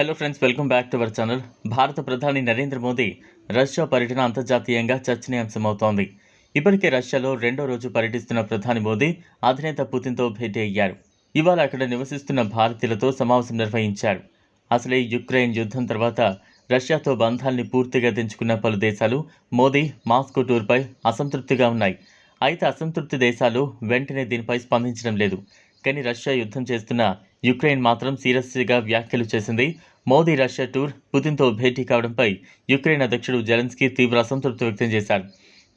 Hello friends welcome back to our channel భారత ప్రధాని Narendra Modi Russia పర్యటన అంతర్జాతీయంగా చర్చనీయాంశమవుతోంది. ఇప్పటికే రష్యాలో రెండో రోజు పర్యటిస్తున్న ప్రధాని మోదీ అధినేత పుతిన్తో భేటీ అయ్యారు. ఇవాళ అక్కడ నివసిస్తున్న భారతీయులతో సమావేశం నిర్వహించారు. అసలే యుక్రెయిన్ యుద్ధం తర్వాత రష్యాతో బంధాల్ని పూర్తిగా తెంచుకున్న పలు దేశాలు మోదీ మాస్కో టూర్పై అసంతృప్తిగా ఉన్నాయి. అయితే అసంతృప్తి దేశాలు వెంటనే దీనిపై స్పందించడం లేదు. కానీ రష్యా యుద్ధం చేస్తున్న యుక్రెయిన్ మాత్రం సీరియస్గా వ్యాఖ్యలు చేసింది మోదీ రష్యా టూర్ పుతిన్తో భేటీ కావడంపై యుక్రెయిన్ అధ్యక్షుడు జెలెన్స్కీ తీవ్ర అసంతృప్తి వ్యక్తం చేశారు.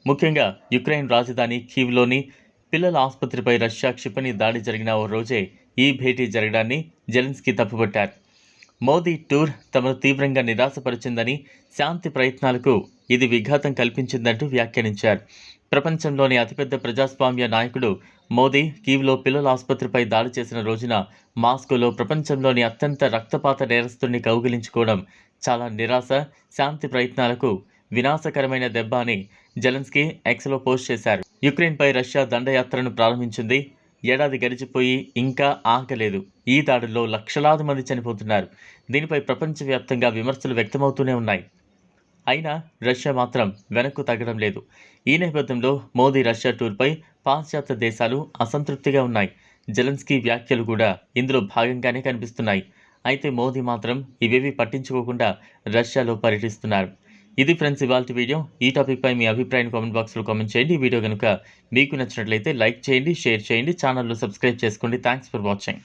ముఖ్యంగా యుక్రెయిన్ రాజధాని కీవ్లోని పిల్లల ఆసుపత్రిపై రష్యా క్షిపణి దాడి జరిగిన ఓ రోజే ఈ భేటీ జరగడాన్ని జెలెన్స్కీ తప్పుపట్టారు. మోదీ టూర్ తమను తీవ్రంగా నిరాశపరిచిందని శాంతి ప్రయత్నాలకు ఇది విఘాతం కల్పించిందంటూ వ్యాఖ్యానించారు. ప్రపంచంలోని అతిపెద్ద ప్రజాస్వామ్య నాయకుడు మోదీ కీవ్లో పిల్లల ఆసుపత్రిపై దాడి చేసిన రోజున మాస్కోలో ప్రపంచంలోని అత్యంత రక్తపాత నేరస్తుడిని కౌగిలించుకోవడం చాలా నిరాశ శాంతి ప్రయత్నాలకు వినాశకరమైన దెబ్బ అని జెలెన్స్కీ ఎక్స్లో పోస్ట్ చేశారు. యుక్రెయిన్పై రష్యా దండయాత్రను ప్రారంభించింది. ఏడాది గడిచిపోయి ఇంకా ఆకలేదు ఈ దాడుల్లో లక్షలాది మంది చనిపోతున్నారు. దీనిపై ప్రపంచవ్యాప్తంగా విమర్శలు వ్యక్తమవుతూనే ఉన్నాయి. అయినా రష్యా మాత్రం వెనక్కు తగ్గడం లేదు. ఈ నేపథ్యంలో మోదీ రష్యా టూర్పై పాశ్చాత్య దేశాలు అసంతృప్తిగా ఉన్నాయి. జెలెన్స్కీ వ్యాఖ్యలు కూడా ఇందులో భాగంగానే కనిపిస్తున్నాయి. అయితే మోదీ మాత్రం ఇవేవి పట్టించుకోకుండా రష్యాలో పర్యటిస్తున్నారు. ఇది ఫ్రెండ్స్ ఇవాళ వీడియో. ఈ టాపిక్పై మీ అభిప్రాయం కామెంట్ బాక్స్లో కామెంట్ చేయండి. వీడియో కనుక మీకు నచ్చినట్లయితే లైక్ చేయండి షేర్ చేయండి. ఛానల్లో సబ్స్క్రైబ్ చేసుకోండి. Thanks for watching.